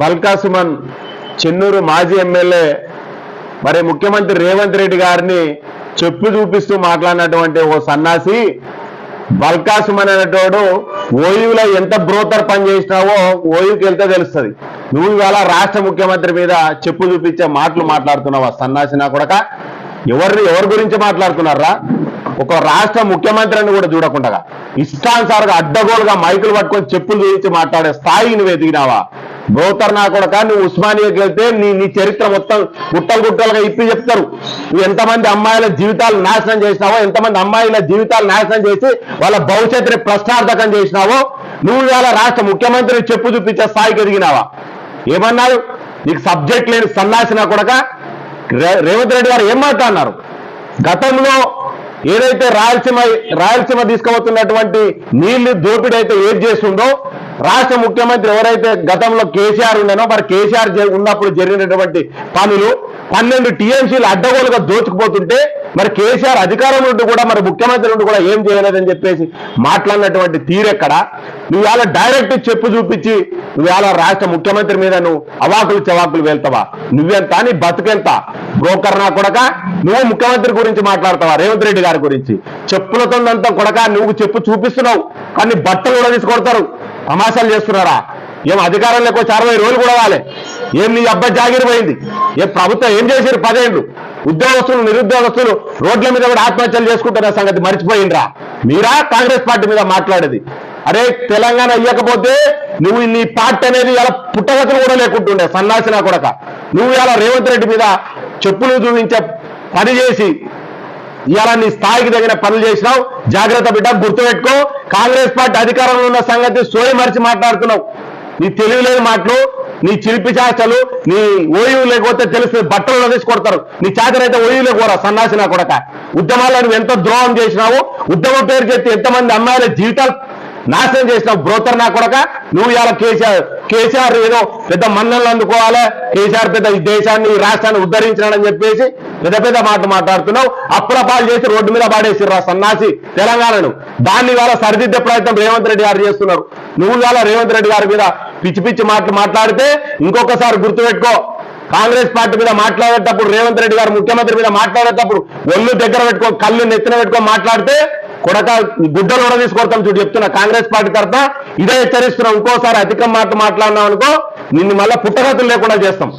బల్కా సుమన్ చెన్నూరు మాజీ ఎమ్మెల్యే మరి ముఖ్యమంత్రి రేవంత్ రెడ్డి గారిని చెప్పు చూపిస్తూ మాట్లాడినటువంటి ఓ సన్నాసి బల్కా సుమన్ అనేటోడు ఓయూలో ఎంత బ్రోతర్ పని చేసినావో ఓయుకి వెళ్తే తెలుస్తుంది. నువ్వు ఇవాళ రాష్ట్ర ముఖ్యమంత్రి మీద చెప్పు చూపించే మాటలు మాట్లాడుతున్నావా సన్నాసినా కొడక. ఎవరిని ఎవరి గురించి మాట్లాడుతున్నారా? ఒక రాష్ట్ర ముఖ్యమంత్రిని కూడా చూడకుండా ఇష్టానుసారంగా అడ్డగోలుగా మైకులు పట్టుకొని చెప్పులు చూపించి మాట్లాడే స్థాయి నువ్వు ఎదిగినావా? బ్రోతర్ నా కొడక నువ్వు ఉస్మానియాకి వెళ్తే నీ నీ చరిత్ర మొత్తం గుట్టలు గుట్టలుగా ఇప్పి చెప్తారు. నువ్వు ఎంతమంది అమ్మాయిల జీవితాలు నాశనం చేసినావో ఎంతమంది అమ్మాయిల జీవితాలు నాశనం చేసి వాళ్ళ భవిష్యత్తుని ప్రశ్నార్థకం చేసినావో నువ్వు ఇవాళ రాష్ట్ర ముఖ్యమంత్రిని చెప్పు చూపించే స్థాయికి ఎదిగినావా? ఏమన్నారు? నీకు సబ్జెక్ట్ లేని సన్నాసిన కొడక రేవంత్ రెడ్డి గారు ఏం మాట్లాడినారు? గతంలో ఏదైతే రాయలసీమ రాయలసీమ తీసుకుపోతున్నటువంటి నీళ్ళు దోపిడీ అయితే ఏది చేస్తుందో రాష్ట్ర ముఖ్యమంత్రి ఎవరైతే గతంలో కేసీఆర్ ఉండేనో మరి కేసీఆర్ ఉన్నప్పుడు జరిగినటువంటి పనులు పన్నెండు టీఎంసీలు అడ్డగోలుగా దోచుకుపోతుంటే మరి కేసీఆర్ అధికారం నుండి కూడా మరి ముఖ్యమంత్రి నుండి కూడా ఏం చేయలేదని చెప్పేసి మాట్లాడినటువంటి తీరెక్కడ నువ్వు ఇవాళ డైరెక్ట్ చెప్పు చూపించి నువ్వు ఇవాళ రాష్ట్ర ముఖ్యమంత్రి మీద నువ్వు అవాకులు చవాకులు వెళ్తావా నువ్వెంత నీ బతుకెంత? బ్రోకర్ నా కొడక? నువ్వు ముఖ్యమంత్రి గురించి మాట్లాడతావా? రేవంత్ రెడ్డి గారి గురించి. చెప్పులతోందంతా కొడక నువ్వు చెప్పు చూపిస్తున్నావు. కానీ బట్టలు కూడా తీసుకొడతారు తమాషాలు చేస్తున్నారా? ఏం అధికారంలోకి వచ్చి అరవై రోజులు కూడా వాలి. ఏం నీ అబ్బాయి జాగిరి పోయింది? ఏ ప్రభుత్వం ఏం చేశారు పదేళ్ళు ఉద్యోగస్తులు నిరుద్యోగస్తులు రోడ్ల మీద కూడా ఆత్మహత్యలు చేసుకుంటున్న సంగతి మర్చిపోయిండ్రా? మీరా కాంగ్రెస్ పార్టీ మీద మాట్లాడేది. అరే తెలంగాణ ఇవ్వకపోతే నువ్వు నీ పార్టీ అనేది ఇలా పుట్టగతులు కూడా లేకుంటుండే సన్నాసిన కొడక. నువ్వు ఇలా రేవంత్ రెడ్డి మీద చెప్పులు చూపించే పని చేసి ఇవాళ నీ స్థాయికి తగిన పనులు చేసినావు. జాగ్రత్త బిడ్డ గుర్తుపెట్టుకో. కాంగ్రెస్ పార్టీ అధికారంలో ఉన్న సంగతి సోయి మరిచి మాట్లాడుతున్నావు. నీ తెలివి లేని మాటలు నీ చిలిపి చాచలు నీ ఓయువు లేకపోతే తెలుస్తుంది బట్టలు తీసి కొడతారు. నీ చాతనైతే ఓయువు లేకపోరా సన్నాసినా కొడక. ఉద్యమాల్లో నువ్వు ఎంత ద్రోహం చేసినావు ఉద్యమం పేరు చెప్పి ఎంతమంది అమ్మాయిల జీవితాలు నాశనం చేసినావు బ్రోతర్ నా కొడక నువ్వు ఇవాళ కేసీఆర్ కేసీఆర్ ఏదో పెద్ద మన్నలు అందుకోవాలి? కేసీఆర్ పెద్ద ఈ దేశాన్ని ఈ రాష్ట్రాన్ని ఉద్ధరించినాడని చెప్పేసి పెద్ద పెద్ద మాట మాట్లాడుతున్నావు. అప్రపాలు చేసి రోడ్డు మీద పాడేసిర్రు ఆ సన్నాసి తెలంగాణను. దాన్ని ఇవాళ సరిదిద్దే ప్రయత్నం రేవంత్ రెడ్డి గారు చేస్తున్నారు. నువ్వు ఇవాళ రేవంత్ రెడ్డి గారి మీద పిచ్చి పిచ్చి మాటలు మాట్లాడితే ఇంకొకసారి గుర్తుపెట్టుకో. కాంగ్రెస్ పార్టీ మీద మాట్లాడేటప్పుడు రేవంత్ రెడ్డి గారు ముఖ్యమంత్రి మీద మాట్లాడేటప్పుడు ఒళ్ళు దగ్గర పెట్టుకో కళ్ళు నెత్తిన పెట్టుకో మాట్లాడితే కొడక గుడ్డలు కూడా తీసుకొడతాం చూడు చెప్తున్నా. కాంగ్రెస్ పార్టీ తరఫున ఇదే హెచ్చరిస్తున్నాం. ఇంకోసారి అధిక మాట మాట్లాడినాం అనుకో నిన్ను మళ్ళీ పుట్టగతులు లేకుండా చేస్తాం.